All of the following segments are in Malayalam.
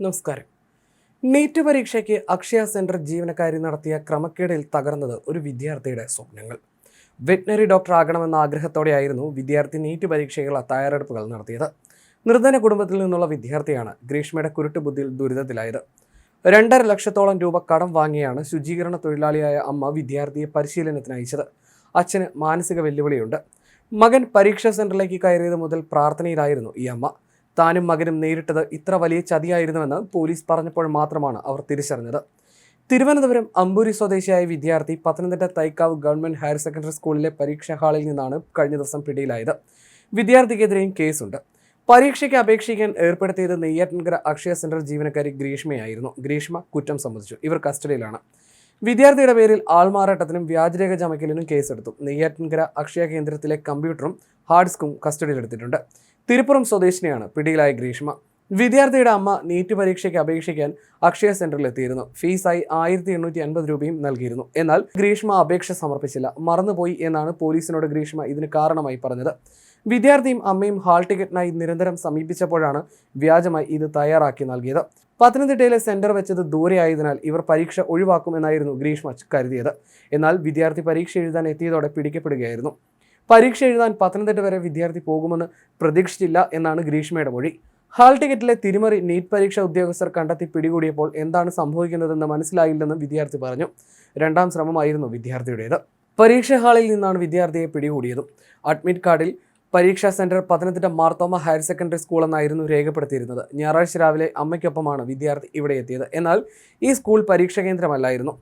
നമസ്കാരം. നീറ്റ് പരീക്ഷയ്ക്ക് അക്ഷയ സെന്റർ ജീവനക്കാരി നടത്തിയ ക്രമക്കേടിൽ തകർന്നത് ഒരു വിദ്യാർത്ഥിയുടെ സ്വപ്നങ്ങൾ. വെറ്റിനറി ഡോക്ടർ ആകണമെന്ന ആഗ്രഹത്തോടെയായിരുന്നു വിദ്യാർത്ഥി നീറ്റ് പരീക്ഷയ്ക്കുള്ള തയ്യാറെടുപ്പുകൾ നടത്തിയത്. നിർധന കുടുംബത്തിൽ നിന്നുള്ള വിദ്യാർത്ഥിയാണ് ഗ്രീഷ്മയുടെ കുരുട്ട് ബുദ്ധിയിൽ ദുരിതത്തിലായത്. രണ്ടര ലക്ഷത്തോളം രൂപ കടം വാങ്ങിയാണ് ശുചീകരണ തൊഴിലാളിയായ അമ്മ വിദ്യാർത്ഥിയെ പരിശീലനത്തിന് അയച്ചത്. അച്ഛന് മാനസിക വെല്ലുവിളിയുണ്ട്. മകൻ പരീക്ഷാ സെന്ററിലേക്ക് കയറിയത് മുതൽ പ്രാർത്ഥനയിലായിരുന്നു ഈ അമ്മ. താനും മകനും നേരിട്ടത് ഇത്ര വലിയ ചതിയായിരുന്നുവെന്ന് പോലീസ് പറഞ്ഞപ്പോൾ മാത്രമാണ് അവർ തിരിച്ചറിഞ്ഞത്. തിരുവനന്തപുരം അമ്പൂരി സ്വദേശിയായ വിദ്യാർത്ഥി Pathanamthitta Thaikkavu government higher secondary സ്കൂളിലെ പരീക്ഷാ ഹാളിൽ നിന്നാണ് കഴിഞ്ഞ ദിവസം പിടിയിലായത്. വിദ്യാർത്ഥിക്കെതിരെയും കേസുണ്ട്. പരീക്ഷയ്ക്ക് അപേക്ഷിക്കാൻ ഏർപ്പെടുത്തിയത് നെയ്യാറ്റിൻകര അക്ഷയ സെന്റർ ജീവനക്കാരി ഗ്രീഷ്മയായിരുന്നു. ഗ്രീഷ്മ കുറ്റം സമ്മതിച്ചു. ഇവർ കസ്റ്റഡിയിലാണ്. വിദ്യാർത്ഥിയുടെ പേരിൽ ആൾമാറാട്ടത്തിനും വ്യാജരേഖ ചമയ്ക്കലിനും കേസെടുത്തു. നെയ്യാറ്റിൻകര അക്ഷയ കേന്ദ്രത്തിലെ കമ്പ്യൂട്ടറും ഹാർഡ് ഡിസ്കും കസ്റ്റഡിയിലെടുത്തിട്ടുണ്ട്. തിരുപ്പുറം സ്വദേശിനിയാണ് പിടിയിലായ ഗ്രീഷ്മ. വിദ്യാർത്ഥിയുടെ അമ്മ നീറ്റ് പരീക്ഷയ്ക്ക് അപേക്ഷിക്കാൻ അക്ഷയ സെന്ററിൽ എത്തിയിരുന്നു. ഫീസായി ആയിരത്തി എണ്ണൂറ്റി അൻപത് രൂപയും നൽകിയിരുന്നു. എന്നാൽ ഗ്രീഷ്മ അപേക്ഷ സമർപ്പിച്ചില്ല. മറന്നുപോയി എന്നാണ് പോലീസിനോട് ഗ്രീഷ്മ ഇതിന് കാരണമായി പറഞ്ഞത്. വിദ്യാർത്ഥിയും അമ്മയും ഹാൾ ടിക്കറ്റിനായി നിരന്തരം സമീപിച്ചപ്പോഴാണ് വ്യാജമായി ഇത് തയ്യാറാക്കി നൽകിയത്. പത്തനംതിട്ടയിലെ സെന്റർ വെച്ചത് ദൂരെയായതിനാൽ ഇവർ പരീക്ഷ ഒഴിവാക്കുമെന്നായിരുന്നു ഗ്രീഷ്മ കരുതിയത്. എന്നാൽ വിദ്യാർത്ഥി പരീക്ഷ എഴുതാൻ എത്തിയതോടെ പിടിക്കപ്പെടുകയായിരുന്നു. പരീക്ഷ എഴുതാൻ പത്തനംതിട്ട വരെ വിദ്യാർത്ഥി പോകുമെന്ന് പ്രതീക്ഷിച്ചില്ല എന്നാണ് ഗ്രീഷ്മയുടെ മൊഴി. ഹാൾ ടിക്കറ്റിലെ തിരിമറി നീറ്റ് പരീക്ഷ ഉദ്യോഗസ്ഥർ കണ്ടെത്തി പിടികൂടിയപ്പോൾ എന്താണ് സംഭവിക്കുന്നതെന്ന് മനസ്സിലായില്ലെന്ന് വിദ്യാർത്ഥി പറഞ്ഞു. രണ്ടാം ശ്രമമായിരുന്നു വിദ്യാർത്ഥിയുടേത്. പരീക്ഷ ഹാളിൽ നിന്നാണ് വിദ്യാർത്ഥിയെ പിടികൂടിയതും. അഡ്മിറ്റ് കാർഡിൽ പരീക്ഷാ centre Pathanamthitta Marthoma higher secondary school എന്നായിരുന്നു രേഖപ്പെടുത്തിയിരുന്നത്. ഞായറാഴ്ച രാവിലെ അമ്മയ്ക്കൊപ്പമാണ് വിദ്യാർത്ഥി ഇവിടെ എത്തിയത്. എന്നാൽ ഈ സ്കൂൾ പരീക്ഷാ കേന്ദ്രമല്ലായിരുന്നു.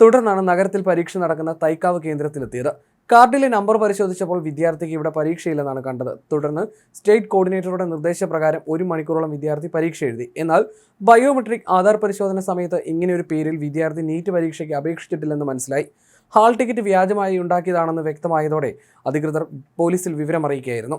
തുടർന്നാണ് നഗരത്തിൽ പരീക്ഷ നടക്കുന്ന തൈക്കാവ് കേന്ദ്രത്തിലെത്തിയത്. കാർഡിലെ നമ്പർ പരിശോധിച്ചപ്പോൾ വിദ്യാർത്ഥിക്ക് ഇവിടെ പരീക്ഷയില്ലെന്നാണ് കണ്ടത്. തുടർന്ന് സ്റ്റേറ്റ് കോർഡിനേറ്ററുടെ നിർദ്ദേശപ്രകാരം ഒരു മണിക്കൂറോളം വിദ്യാർത്ഥി പരീക്ഷ എഴുതി. എന്നാൽ ബയോമെട്രിക് ആധാർ പരിശോധന സമയത്ത് ഇങ്ങനെയൊരു പേരിൽ വിദ്യാർത്ഥി നീറ്റ് പരീക്ഷയ്ക്ക് അപേക്ഷിച്ചിട്ടില്ലെന്ന് മനസ്സിലായി. ഹാൾ ടിക്കറ്റ് വ്യാജമായി ഉണ്ടാക്കിയതാണെന്ന് വ്യക്തമായതോടെ അധികൃതർ പോലീസിൽ വിവരമറിയിക്കുകയായിരുന്നു.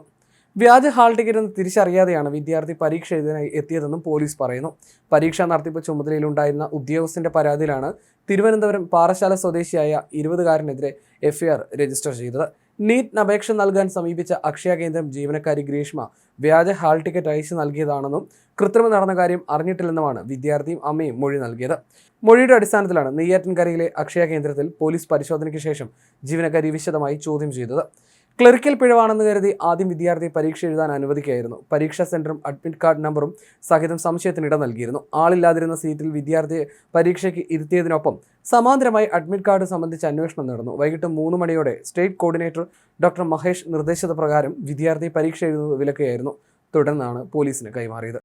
വ്യാജ ഹാൾ ടിക്കറ്റ് എന്ന് തിരിച്ചറിയാതെയാണ് വിദ്യാർത്ഥി പരീക്ഷ എഴുതാനായി എത്തിയതെന്നും പോലീസ് പറയുന്നു. പരീക്ഷാ നടത്തിപ്പ് ചുമതലയിലുണ്ടായിരുന്ന ഉദ്യോഗസ്ഥന്റെ പരാതിയിലാണ് തിരുവനന്തപുരം പാറശാല സ്വദേശിയായ ഇരുപതുകാരനെതിരെ എഫ്ഐആർ രജിസ്റ്റർ ചെയ്തത്. നീറ്റിന് അപേക്ഷ നൽകാൻ സമീപിച്ച അക്ഷയ കേന്ദ്രം ജീവനക്കാരി ഗ്രീഷ്മ വ്യാജ ഹാൾ ടിക്കറ്റ് അയച്ചു നൽകിയതാണെന്നും കൃത്രിമം നടന്ന കാര്യം അറിഞ്ഞിട്ടില്ലെന്നുമാണ് വിദ്യാർത്ഥിയും അമ്മയും മൊഴി നൽകിയത്. മൊഴിയുടെ അടിസ്ഥാനത്തിലാണ് നെയ്യാറ്റിൻകരയിലെ അക്ഷയ കേന്ദ്രത്തിൽ പോലീസ് പരിശോധനയ്ക്ക് ശേഷം ജീവനക്കാരി വിശദമായി ചോദ്യം ചെയ്തത്. ക്ലറിക്കൽ പിഴവാണെന്ന് കരുതി ആദ്യം വിദ്യാർത്ഥിയെ പരീക്ഷ എഴുതാൻ അനുവദിക്കുകയായിരുന്നു. പരീക്ഷാ സെന്ററും അഡ്മിറ്റ് കാർഡ് നമ്പറും സഹിതം സംശയത്തിനിട നൽകിയിരുന്നു. ആളില്ലാതിരുന്ന സീറ്റിൽ വിദ്യാർത്ഥിയെ പരീക്ഷയ്ക്ക് ഇരുത്തിയതിനൊപ്പം സമാന്തരമായി അഡ്മിറ്റ് കാർഡ് സംബന്ധിച്ച് അന്വേഷണം നടന്നു. വൈകിട്ട് മൂന്ന് മണിയോടെ സ്റ്റേറ്റ് കോർഡിനേറ്റർ ഡോക്ടർ മഹേഷ് നിർദ്ദേശിച്ചത് പ്രകാരം വിദ്യാർത്ഥി പരീക്ഷ എഴുതുന്നത് വിലക്കുകയായിരുന്നു. തുടർന്നാണ് പോലീസിന് കൈമാറിയത്.